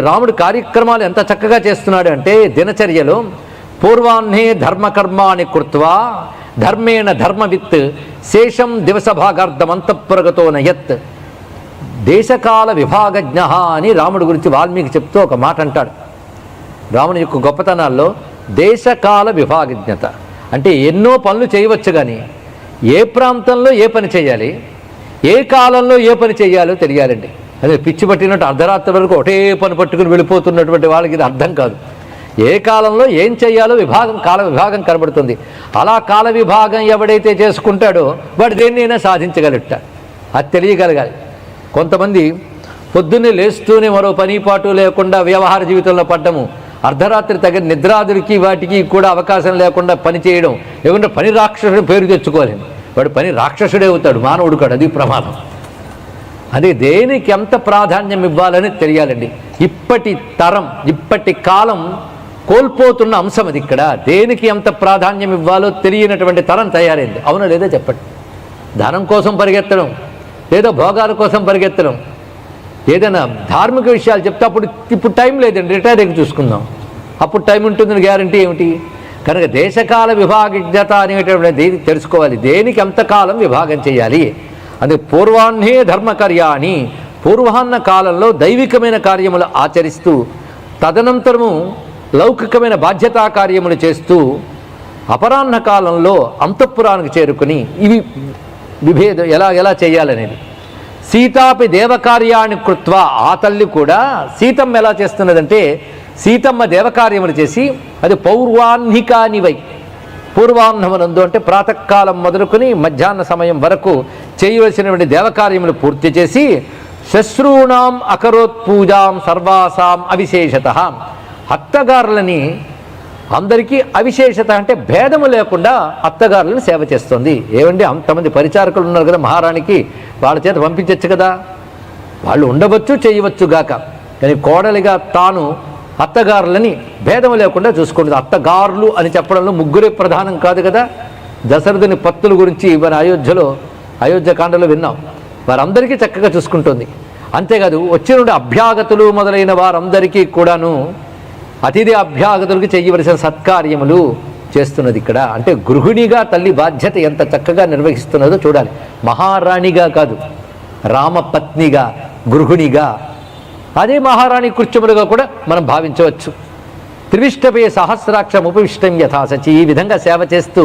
రాముడు కార్యక్రమాలు ఎంత చక్కగా చేస్తున్నాడు అంటే దినచర్యలు పూర్వాహ్నే ధర్మకర్మాని కృత్వా ధర్మేణ ధర్మవిత్ శేషం దివస భాగార్థం నయత్. దేశకాల విభాగజ్ఞ అని రాముడి గురించి వాల్మీకి చెప్తూ ఒక మాట అంటాడు. రాముని యొక్క గొప్పతనాల్లో దేశకాల విభాగజ్ఞత. అంటే ఎన్నో పనులు చేయవచ్చు కానీ ఏ ప్రాంతంలో ఏ పని చేయాలి ఏ కాలంలో ఏ పని చేయాలో తెలియాలండి. అదే పిచ్చి పట్టినట్టు అర్ధరాత్రి వరకు ఒకటే పని పట్టుకుని వెళ్ళిపోతున్నటువంటి వాళ్ళకి ఇది అర్థం కాదు. ఏ కాలంలో ఏం చేయాలో విభాగం కాల విభాగం కనబడుతుంది. అలా కాల విభాగం ఎవడైతే చేసుకుంటాడో వాడు దేన్నైనా సాధించగలట అది తెలియగలగాలి. కొంతమంది పొద్దున్నే లేస్తూనే మరో పని పాటు లేకుండా వ్యవహార జీవితంలో పడ్డము. అర్ధరాత్రి తగిన నిద్రాదులకి వాటికి కూడా అవకాశం లేకుండా పని చేయడం. లేకుంటే పని రాక్షసుడు పేరు తెచ్చుకోలేము. వాడు పని రాక్షసుడే అవుతాడు మానవుడు కాడు అది ప్రమాదం. అది దేనికి ఎంత ప్రాధాన్యం ఇవ్వాలని తెలియాలండి. ఇప్పటి తరం ఇప్పటి కాలం కోల్పోతున్న అంశం అది ఇక్కడ. దేనికి ఎంత ప్రాధాన్యం ఇవ్వాలో తెలియనటువంటి తరం తయారైంది. అవునా లేదా చెప్పండి. ధనం కోసం పరిగెత్తడం లేదా భోగాల కోసం పరిగెత్తడం ఏదైనా ధార్మిక విషయాలు చెప్తే అప్పుడు ఇప్పుడు టైం లేదండి. రిటైర్ అయ్యి చూసుకుందాం. అప్పుడు టైం ఉంటుందని గ్యారంటీ ఏమిటి? కనుక దేశకాల విభాగజ్ఞత అనేటటువంటిది తెలుసుకోవాలి. దేనికి ఎంతకాలం విభాగం చేయాలి? అది పూర్వాహ్నే ధర్మకర్యాన్ని పూర్వాహ్న కాలంలో దైవికమైన కార్యములు ఆచరిస్తూ తదనంతరము లౌకికమైన బాధ్యతా కార్యములు చేస్తూ అపరాహ్న కాలంలో అంతఃపురానికి చేరుకుని ఇవి విభేదం ఎలా ఎలా చేయాలనేది. సీతాపి దేవకార్యాన్ని కృత్వ ఆ తల్లి కూడా సీతమ్మ ఎలా చేస్తున్నదంటే సీతమ్మ దేవకార్యములు చేసి అది పౌర్వాహ్నికానివై పూర్వాహ్నమునందు అంటే ప్రాతకాలం మొదలుకొని మధ్యాహ్న సమయం వరకు చేయవలసినటువంటి దేవకార్యములు పూర్తి చేసి శశ్రూణాం అకరోత్ పూజాం సర్వాసాం అవిశేషత. అత్తగారులని అందరికీ అవిశేషత అంటే భేదము లేకుండా అత్తగారులను సేవ చేస్తుంది. ఏమండి? అంతమంది పరిచారకులు ఉన్నారు కదా మహారాణికి. వాళ్ళ చేత పంపించవచ్చు కదా. వాళ్ళు ఉండవచ్చు చేయవచ్చు గాక. కానీ కోడలిగా తాను అత్తగారులని భేదము లేకుండా చూసుకుంటుంది అత్తగారులు అని చెప్పడంలో ముగ్గురే ప్రధానం కాదు కదా. దశరథుని పత్తుల గురించి మన అయోధ్యలో అయోధ్యకాండలో విన్నాం. వారందరికీ చక్కగా చూసుకుంటుంది. అంతేకాదు వచ్చిన అభ్యాగతులు మొదలైన వారందరికీ కూడాను అతిథి అభ్యాగతులకు చేయవలసిన సత్కార్యములు చేస్తున్నది ఇక్కడ. అంటే గృహిణిగా తల్లి బాధ్యత ఎంత చక్కగా నిర్వహిస్తున్నదో చూడాలి. మహారాణిగా కాదు రామపత్నిగా గృహిణిగా. అదే మహారాణి కృత్యములుగా కూడా మనం భావించవచ్చు. త్రివిష్టపే సహస్రాక్షం ఉపవిష్టం యథాసచి ఈ విధంగా సేవ చేస్తూ